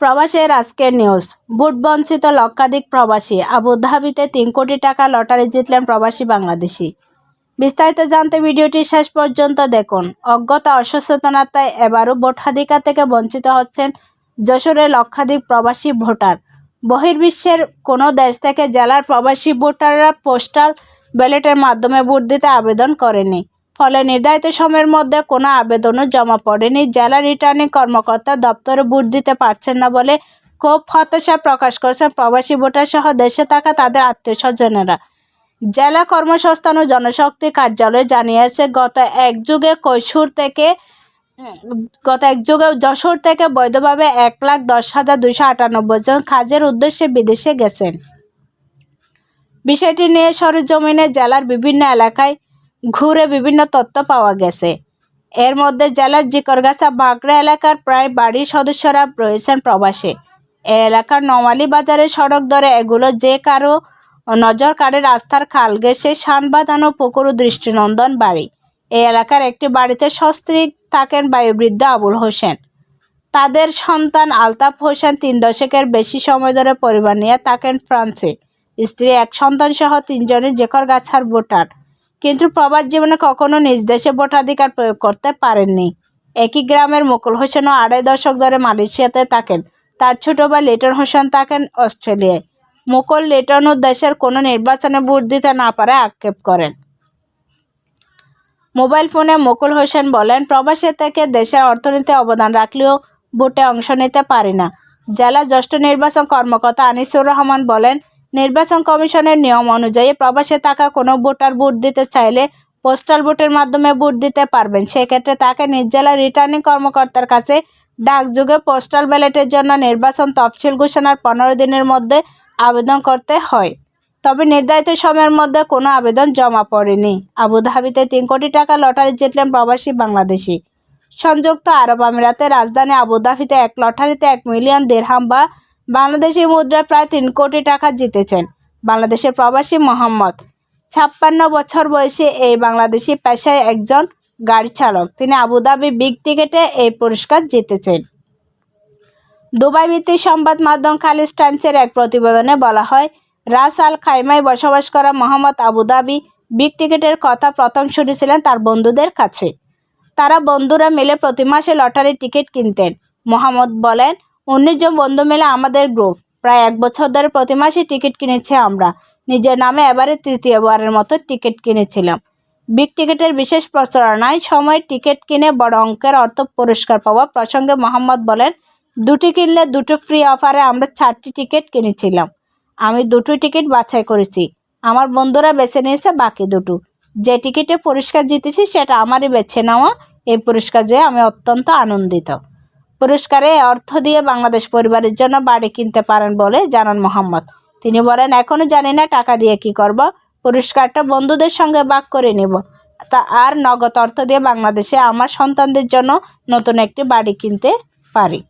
প্রবাসের আজকের news vote বঞ্চিত লক্ষাধিক প্রবাসী। আবুধাবিতে তিন কোটি টাকা লটারি জিতলেন প্রবাসী বাংলাদেশি। বিস্তারিত জানতে ভিডিওটি শেষ পর্যন্ত দেখুন। অজ্ঞতা অসচেতনতায় এবারও ভোটাধিকার থেকে বঞ্চিত হচ্ছেন যশোরের লক্ষাধিক প্রবাসী ভোটার। বহির্বিশ্বের কোনো দেশ থেকে জেলার প্রবাসী ভোটাররা পোস্টাল ব্যালটের মাধ্যমে ভোট দিতে আবেদন করেনি। ফলে নির্ধারিত সময়ের মধ্যে কোনো আবেদনও জমা পড়েনি। জেলা রিটার্নিং কর্মকর্তা দপ্তরে ভোট দিতে পারছেন না বলে ক্ষোভ, হতাশা প্রকাশ করেছেন প্রবাসী ভোটার সহ দেশে থাকা তাদের আত্মীয় স্বজনেরা জেলা কর্মসংস্থান ও জনশক্তি কার্যালয় জানিয়েছে, গত এক যুগে কৈশোর থেকে, গত এক যুগে যশোর থেকে বৈধভাবে এক লাখ দশ হাজার দুশো আটানব্বই জন কাজের উদ্দেশ্যে বিদেশে গেছেন। বিষয়টি নিয়ে সরেজমিনে জেলার বিভিন্ন এলাকায় ঘুরে বিভিন্ন তথ্য পাওয়া গেছে। এর মধ্যে জেলার জিকরগাছা বাগড়া এলাকার প্রায় বাড়ির সদস্যরা রয়েছেন প্রবাসে। এ এলাকার নওয়ালি বাজারের সড়ক ধরে এগুলো যে কারও নজর কাড়ে রাস্তার খাল গেছে শান বাঁধানো পুকুর দৃষ্টিনন্দন বাড়ি। এই এলাকার একটি বাড়িতে সস্ত্রী থাকেন বায়ুবৃদ্ধ আবুল হোসেন। তাদের সন্তান আলতাফ হোসেন তিন দশকের বেশি সময় ধরে পরিবার নিয়ে থাকেন ফ্রান্সে। স্ত্রী, এক সন্তান সহ তিনজনই জেকরগাছার ভোটার। কিন্তু প্রবাস জীবনে কখনো নিজ দেশে ভোটাধিকার প্রয়োগ করতে পারেননি। একই গ্রামের মুকুল হোসেনও আড়াই দশক ধরে মালয়েশিয়াতে থাকেন। তার ছোট ভাই লিটন হোসেন থাকেন অস্ট্রেলিয়ায়। মুকুল লিটনও দেশের কোনো নির্বাচনে ভোট দিতে না পারে আক্ষেপ করেন। মোবাইল ফোনে মুকুল হোসেন বলেন, প্রবাসী থেকে দেশের অর্থনীতি অবদান রাখলেও ভোটে অংশ নিতে পারি না। জেলা জ্যেষ্ঠ নির্বাচন কর্মকর্তা আনিসুর রহমান বলেন নির্বাচন কমিশনের নিয়ম অনুযায়ী প্রবাসে থাকা কোনো ভোটার ভোট দিতে চাইলে পোস্টাল ভোটের মাধ্যমে ভোট দিতে পারবেন। সেক্ষেত্রে তাকে নিজ জেলার রিটার্নিং কর্মকর্তার কাছে ডাকযোগে পোস্টাল ব্যালটের জন্য নির্বাচন তফসিল ঘোষণার পনেরো দিনের মধ্যে আবেদন করতে হয়। তবে নির্ধারিত সময়ের মধ্যে কোনো আবেদন জমা পড়েনি। আবুধাবিতে তিন কোটি টাকা লটারি জিতলেন প্রবাসী বাংলাদেশি। সংযুক্ত আরব আমিরাতে রাজধানী আবুধাবিতে এক লটারিতে এক মিলিয়ন দেড়হাম বা বাংলাদেশি মুদ্রায় প্রায় তিন কোটি টাকা জিতেছেন বাংলাদেশের প্রবাসী মোহাম্মদ। ছাপ্পান্ন বছর বয়সী এই বাংলাদেশি পেশায় একজন গাড়ি চালক। তিনি আবুধাবি বিগ টিকেটে এই পুরস্কার জিতেছেন। দুবাই ভিত্তিক সংবাদ মাধ্যম খালিজ টাইমসের এক প্রতিবেদনে বলা হয়, রাস আল খাইমায় বসবাস করা মোহাম্মদ আবুধাবি বিগ টিকেটের কথা প্রথম শুনেছিলেন তার বন্ধুদের কাছে। তারা বন্ধুরা মিলে প্রতি মাসে লটারি টিকিট কিনতেন। মোহাম্মদ বলেন উনিশ জন বন্ধু মিলে আমাদের গ্রুপ। প্রায় এক বছর ধরে প্রতি মাসে টিকিট কিনেছি আমরা। নিজের নামে এবারে তৃতীয়বারের মতো টিকিট কিনেছিলাম। বিগ টিকিটের বিশেষ প্রচারণায় সময় টিকিট কিনে বড় অঙ্কের অর্থ পুরস্কার পাওয়া প্রসঙ্গে মোহাম্মদ বলেন, দুটি কিনলে দুটো ফ্রি অফারে আমরা চারটি টিকিট কিনেছিলাম। আমি দুটো টিকিট বাছাই করেছি। আমার বন্ধুরা বেছে নিয়েছে বাকি দুটো। যে টিকিটে পুরস্কার জিতেছি সেটা আমারই বেছে নেওয়া। এই পুরস্কার যে আমি অত্যন্ত আনন্দিত। পুরস্কারে অর্থ দিয়ে বাংলাদেশ পরিবারের জন্য বাড়ি কিনতে পারেন বলে জানান মোহাম্মদ। তিনি বলেন এখনও জানি না টাকা দিয়ে কি করব। পুরস্কারটা বন্ধুদের সঙ্গে ভাগ করে নেব। তা আর নগদ অর্থ দিয়ে বাংলাদেশে আমার সন্তানদের জন্য নতুন একটি বাড়ি কিনতে পারি।